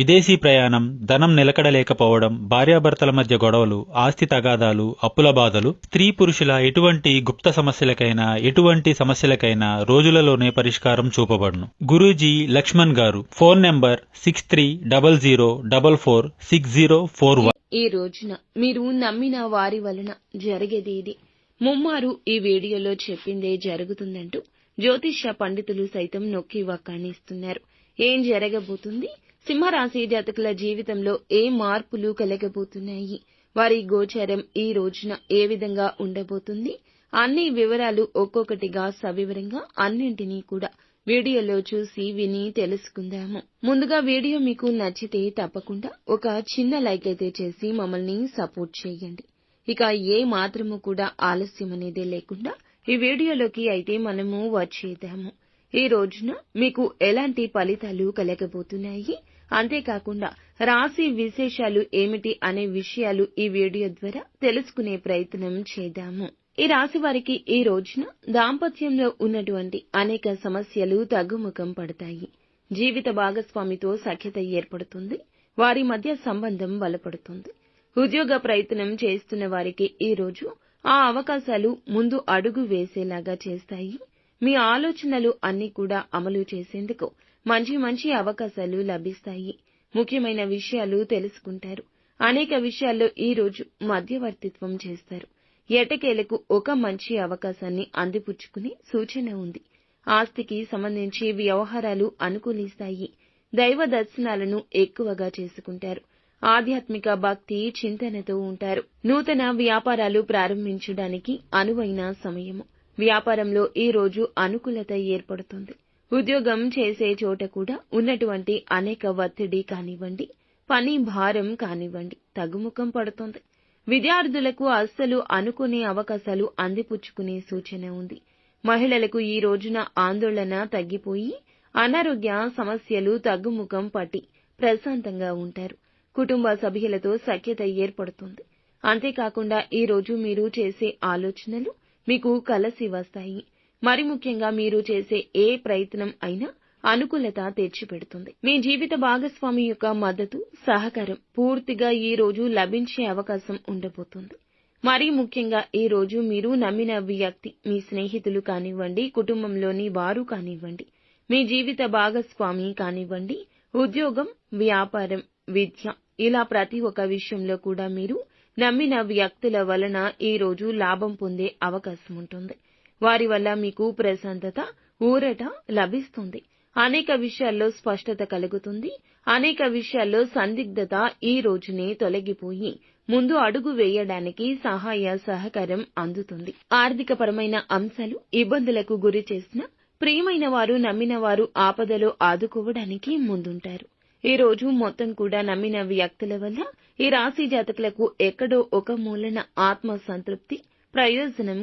విదేశీ ప్రయాణం ధనం నిలకడలేకపోవడం భార్యాభర్తల మధ్య గొడవలు ఆస్తి తగాదాలు అప్పుల బాధలు స్త్రీ పురుషుల ఎటువంటి గుప్త సమస్యలకైనా ఎటువంటి సమస్యలకైనా రోజులలోనే పరిష్కారం చూపబడును. గురూజీ లక్ష్మణ్ గారు phone number six three double zero double four six zero four one ఈ రోజున మీరు నమ్మిన వారి వలన జరిగేది ఇది. ముమ్మారు ఈ వీడియోలో చెప్పిందే జరుగుతుందంటూ జ్యోతిష్య పండితులు సైతం నొక్కి వక్కాణిస్తున్నారు. ఏం జరగబోతుంది? సింహరాశి జాతకుల జీవితంలో ఏ మార్పులు కలగబోతున్నాయి? వారి గోచారం ఈ రోజున ఏ విధంగా ఉండబోతుంది? అన్ని వివరాలు ఒక్కొక్కటిగా సవివరంగా అన్నింటినీ కూడా వీడియోలో చూసి విని తెలుసుకుందాము. ముందుగా వీడియో మీకు నచ్చితే తప్పకుండా ఒక చిన్న లైక్ అయితే చేసి మమ్మల్ని సపోర్ట్ చేయండి. ఇక ఏ మాత్రము కూడా ఆలస్యం అనేది లేకుండా ఈ వీడియోలోకి అయితే మనము వచ్చేద్దాము. ఈ రోజున మీకు ఎలాంటి ఫలితాలు కలగబోతున్నాయి? అంతేకాకుండా రాశి విశేషాలు ఏమిటి అనే విషయాలు ఈ వీడియో ద్వారా తెలుసుకునే ప్రయత్నం చేద్దాము. ఈ రాశి వారికి ఈ రోజున దాంపత్యంలో ఉన్నటువంటి అనేక సమస్యలు తగ్గుముఖం పడతాయి. జీవిత భాగస్వామితో సఖ్యత ఏర్పడుతుంది. వారి మధ్య సంబంధం బలపడుతుంది. ఉద్యోగ ప్రయత్నం చేస్తున్న వారికి ఈ రోజు ఆ అవకాశాలు ముందు అడుగు వేసేలాగా చేస్తాయి. మీ ఆలోచనలు అన్ని కూడా అమలు చేసేందుకు మంచి మంచి అవకాశాలు లభిస్తాయి. ముఖ్యమైన విషయాలు తెలుసుకుంటారు. అనేక విషయాల్లో ఈ రోజు మధ్యవర్తిత్వం చేస్తారు. ఎటకేలకు ఒక మంచి అవకాశాన్ని అందిపుచ్చుకునే సూచన ఉంది. ఆస్తికి సంబంధించి వ్యవహారాలు అనుకూలిస్తాయి. దైవ దర్శనాలను ఎక్కువగా చేసుకుంటారు. ఆధ్యాత్మిక భక్తి చింతనతో ఉంటారు. నూతన వ్యాపారాలు ప్రారంభించడానికి అనువైన సమయము. వ్యాపారంలో ఈ రోజు అనుకూలత ఏర్పడుతుంది. ఉద్యోగం చేసే చోట కూడా ఉన్నటువంటి అనేక ఒత్తిడి కానివ్వండి పని భారం కానివ్వండి తగ్గుముఖం పడుతుంది. విద్యార్థులకు అస్సలు అనుకునే అవకాశాలు అందిపుచ్చుకునే సూచన ఉంది. మహిళలకు ఈ రోజున ఆందోళన తగ్గిపోయి అనారోగ్య సమస్యలు తగ్గుముఖం పట్టి ప్రశాంతంగా ఉంటారు. కుటుంబ సభ్యులతో సఖ్యత ఏర్పడుతుంది. అంతేకాకుండా ఈ రోజు మీరు చేసే ఆలోచనలు మీకు కలసి వస్తాయి. మరి ముఖ్యంగా మీరు చేసే ఏ ప్రయత్నం అయినా అనుకూలత తెచ్చిపెడుతుంది. మీ జీవిత భాగస్వామి యొక్క మద్దతు సహకారం పూర్తిగా ఈ రోజు లభించే అవకాశం ఉండబోతుంది. మరీ ముఖ్యంగా ఈ రోజు మీరు నమ్మిన వ్యక్తి మీ స్నేహితులు కానివ్వండి కుటుంబంలోని వారు కానివ్వండి మీ జీవిత భాగస్వామి కానివ్వండి ఉద్యోగం వ్యాపారం విద్య ఇలా ప్రతి ఒక్క విషయంలో కూడా మీరు నమ్మిన వ్యక్తుల వలన ఈ రోజు లాభం పొందే అవకాశం ఉంటుంది. వారి వల్ల మీకు ప్రశాంతత ఊరట లభిస్తుంది. అనేక విషయాల్లో స్పష్టత కలుగుతుంది. అనేక విషయాల్లో సందిగ్ధత ఈ రోజునే తొలగిపోయి ముందు అడుగు వేయడానికి సహాయ సహకారం అందుతుంది. ఆర్థికపరమైన అంశాలు ఇబ్బందులకు గురి చేసిన ప్రియమైన వారు నమ్మిన వారు ఆపదలో ఆదుకోవడానికి ముందుంటారు. ఈ రోజు మొత్తం కూడా నమ్మిన వ్యక్తుల వల్ల ఈ రాశి జాతకులకు ఎక్కడో ఒక మూలన ఆత్మ సంతృప్తి ప్రయోజనం